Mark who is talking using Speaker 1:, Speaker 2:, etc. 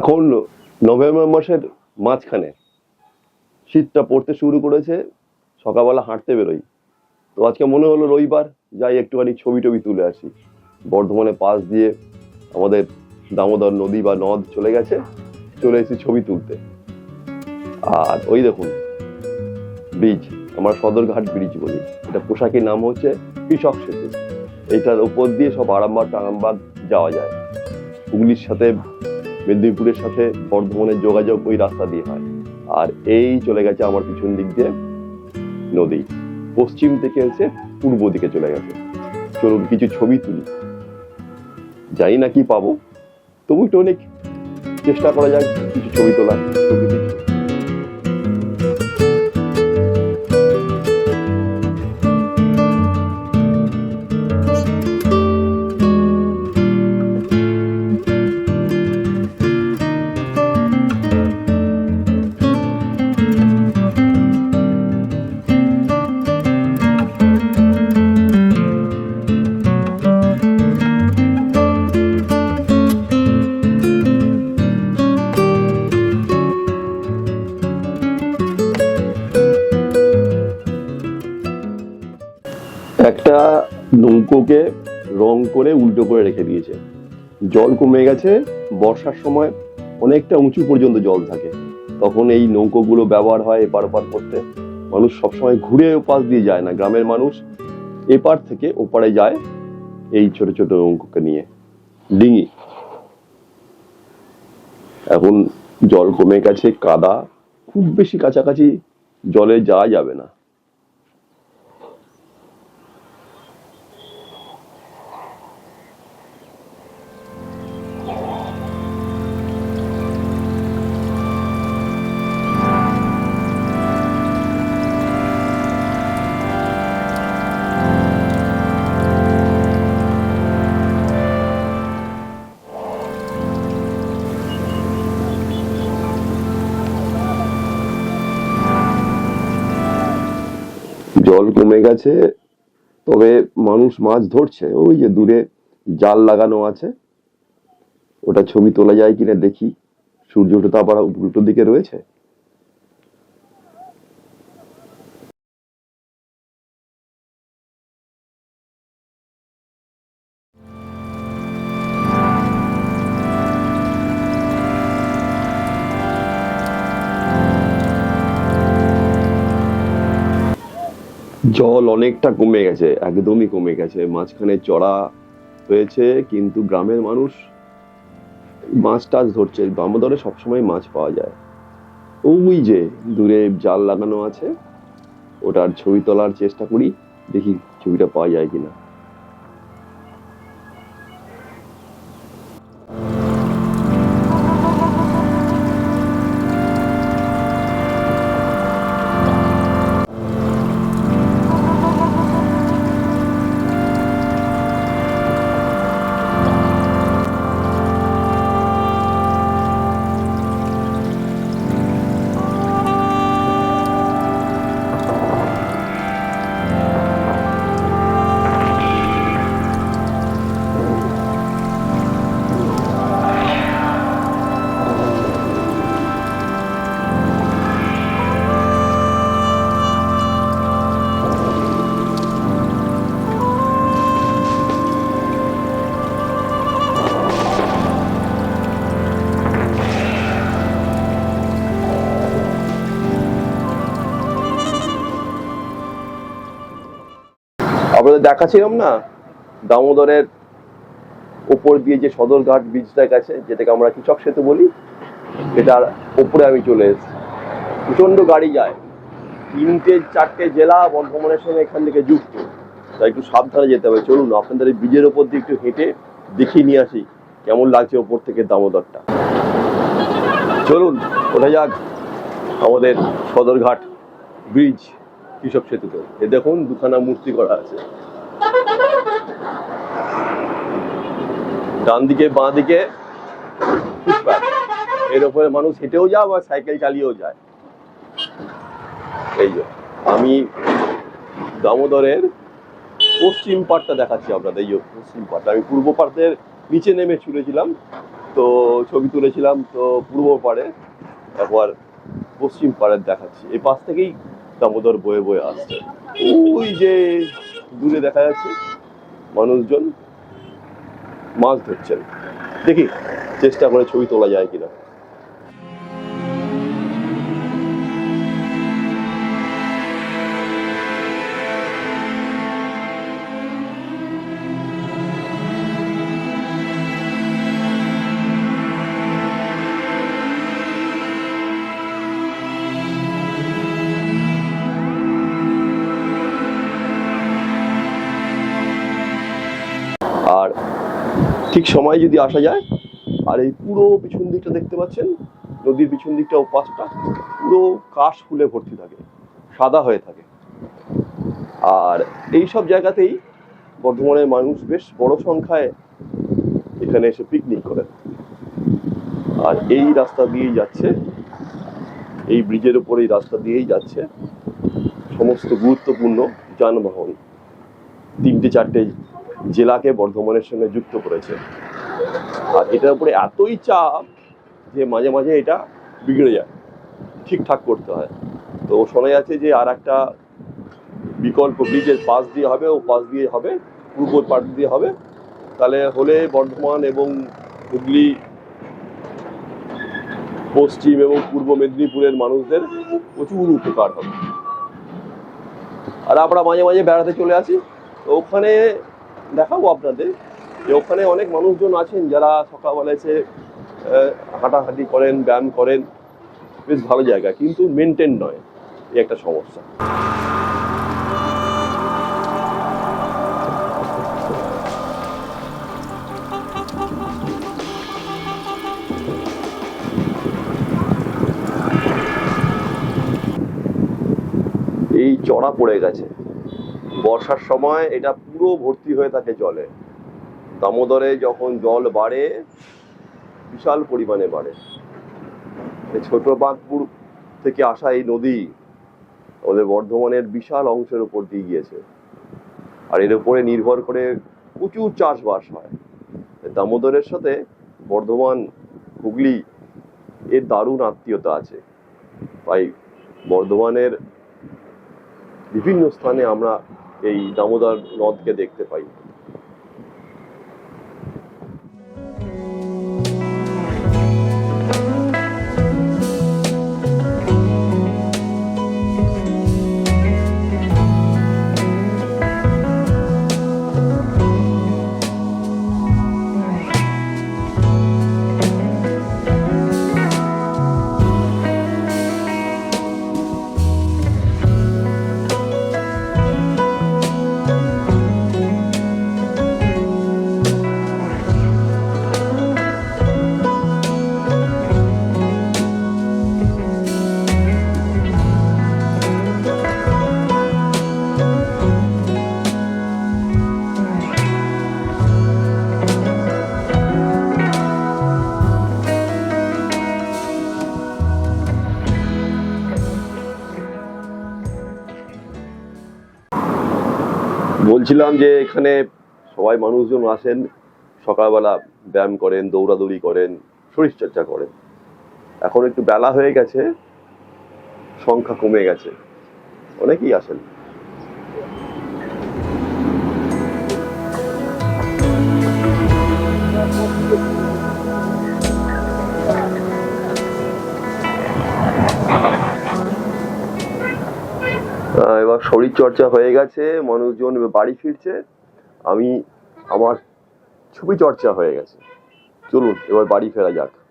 Speaker 1: এখন নভেম্বর মাসের মাঝখানে শীতটা পড়তে শুরু করেছে, সকালবেলা হাঁটতে বেরোই। তো আজকে মনে হলো রবিবার, যাই একটুখানি ছবি টবি তুলে আসি। বর্ধমানে পাশ দিয়ে আমাদের দামোদর নদী বা নদ চলে গেছে, চলে এসেছি ছবি তুলতে। আর ওই দেখুন, ব্রিজ, আমার সদরঘাট ব্রিজ বলি। এটা পোশাকের নাম হচ্ছে কৃষক সেতু। এইটার উপর দিয়ে সব আরামবাগ টারামবাগ যাওয়া যায়। হুগলির সাথে মেদিনীপুরের সাথে বর্ধমানের যোগাযোগ ওই রাস্তা দিয়ে হয়। আর এই চলে গেছে আমার পিছন দিক দিয়ে নদী। পশ্চিম থেকে এসে পূর্ব দিকে চলে গেছে। চলুন কিছু ছবি তুলি। জানি না কি পাবো। তবু একটু অনেক চেষ্টা করা যাক, কিছু ছবি তোলার। নৌকোকে রং করে উল্টো করে রেখে দিয়েছে। জল কমে গেছে, বর্ষার সময় অনেকটা উঁচু পর্যন্ত জল থাকে। তখন এই নৌকোগুলো ব্যবহার হয় এপার ওপার করতে। মানুষ সবসময় ঘুরে ওপাশ দিয়ে যায় না, গ্রামের মানুষ এপার থেকে ওপারে যায় এই ছোট ছোট নৌকোকে নিয়ে। ডিঙি। এখন জল কমে গেছে, কাদা, খুব বেশি কাছাকাছি জলে যাওয়া যাবে না। জল কমে গেছে, তবে মানুষ মাছ ধরছে। ওই যে দূরে জাল লাগানো আছে। ওটা ছবি তোলা যায় কিনা দেখি। সূর্য সূর্যটা তো আবার উল্টো দিকে রয়েছে। জল অনেকটা কমে গেছে, একদমই কমে গেছে। মাঝখানে চড়া হয়েছে, কিন্তু গ্রামের মানুষ মাছ টাছ ধরছে। দামোদরে সবসময় মাছ পাওয়া যায়। ওই যে দূরে জাল লাগানো আছে, ওটার ছবি তোলার চেষ্টা করি, দেখি ছবিটা পাওয়া যায় কিনা। দেখাচ্ছিলাম না? দামোদরের উপর দিয়ে যে সদরঘাট ব্রিজটা গেছে, যেটাকে আমরা কৃষক সেতু বলি এটার উপরে আমি চলে এসেছি। প্রচণ্ড গাড়ি যায়। তিনটে চারটে জেলা বর্ধমানের সঙ্গে এখান থেকে যুক্ত। তাই একটু সাবধানে যেতে হবে। চলুন, আপনাদের এই ব্রিজের ওপর দিয়ে একটু হেঁটে দেখিয়ে নিয়ে আসি, কেমন লাগছে ওপর থেকে দামোদরটা। চলুন, ওঠা যাক আমাদের সদরঘাট ব্রিজ কৃষক সেতুতে। এ দেখুন, দুখানা মূর্তি করা আছে। ডান দিকে বাঁ দিকে এর উপরে মানুষ হেঁটেও যায় বা সাইকেল চালিয়েও যায়। এই যে, আমি দামোদরের পশ্চিম পাড়টা দেখাচ্ছি আপনাদের, এই পশ্চিম পাড়টা। আমি পূর্ব পাড়ের নিচে নেমে ছুটেছিলাম, তো ছবি তুলেছিলাম, তো পূর্ব পাড়ে একবার পশ্চিম পাড়ের দেখাচ্ছি। এই পাশ থেকেই দামোদর বয়ে বয়ে আসছে। ওই যে দূরে দেখা যাচ্ছে মানুষজন মাছ ধরছেন। দেখি চেষ্টা করে ছবি তোলা যায় কিনা। ঠিক সময় যদি আসা যায়, আর এই পুরো পিছন দিকটা দেখতে পাচ্ছেন, নদীর পিছন দিকটা ও পাশটা পুরো কাশ ফুলে ভর্তি থাকে, সাদা হয়ে থাকে। আর এই সব জায়গাতেই বর্ধমানের মানুষ বেশ বড় সংখ্যায় এখানে এসে পিকনিক করেন। আর এই রাস্তা দিয়েই যাচ্ছে, এই ব্রিজের উপর এই রাস্তা দিয়েই যাচ্ছে, সমস্ত গুরুত্বপূর্ণ যানবাহন। তিনটে, চারটে জেলাকে বর্ধমানের সঙ্গে যুক্ত করেছে। আর এটার উপরে এতই চাপ যে মাঝে মাঝে এটা বিগড়ে যায়। ঠিকঠাক করতে হয়। তো শোনা যাচ্ছে যে আর একটা বিকল্প ব্রিজের পাশ দিয়ে হবে, ও পাশ দিয়ে হবে, পূর্ব পাশ দিয়ে হবে। তাহলে হলে বর্ধমান এবং হুগলি, পশ্চিম এবং পূর্ব মেদিনীপুরের মানুষদের প্রচুর উপকার হবে। আর আমরা মাঝে মাঝে বেড়াতে চলে আসি। তো ওখানে দেখাবো আপনাদের যে ওখানে অনেক মানুষজন আছেন যারা সকালবেলা এসে হাঁটাহাঁটি করেন, ব্যায়াম করেন। বেশ ভালো জায়গা, কিন্তু মেনটেন নয়, এই একটা সমস্যা। এই চড়া পড়ে গেছে। বর্ষার সময় এটা পুরো ভর্তি হয়ে থাকে জলে। দামোদরে যখন জল বাড়ে, বিশাল পরিমাণে বাড়ে। ছোট বাঁধপুর থেকে আসা এই নদী আমাদের বর্ধমানের বিশাল অংশের উপর দিয়ে গিয়েছে। আর এর উপরে নির্ভর করে প্রচুর চাষবাস হয়। দামোদরের সাথে বর্ধমান হুগলি এর দারুণ আত্মীয়তা আছে। তাই বর্ধমানের বিভিন্ন স্থানে আমরা এই দামোদর নদকে দেখতে পাই। বলছিলাম যে এখানে সবাই মানুষজন আসেন, সকালবেলা ব্যায়াম করেন, দৌড়াদৌড়ি করেন শরীরচর্চা করেন। এখন একটু বেলা হয়ে গেছে, সংখ্যা কমে গেছে। অনেকেই আসেন। আহ, এবার শরীর চর্চা হয়ে গেছে মানুষজন বাড়ি ফিরছে আমি আমার ছবি চর্চা হয়ে গেছে। চলুন এবার বাড়ি ফেরা যাক।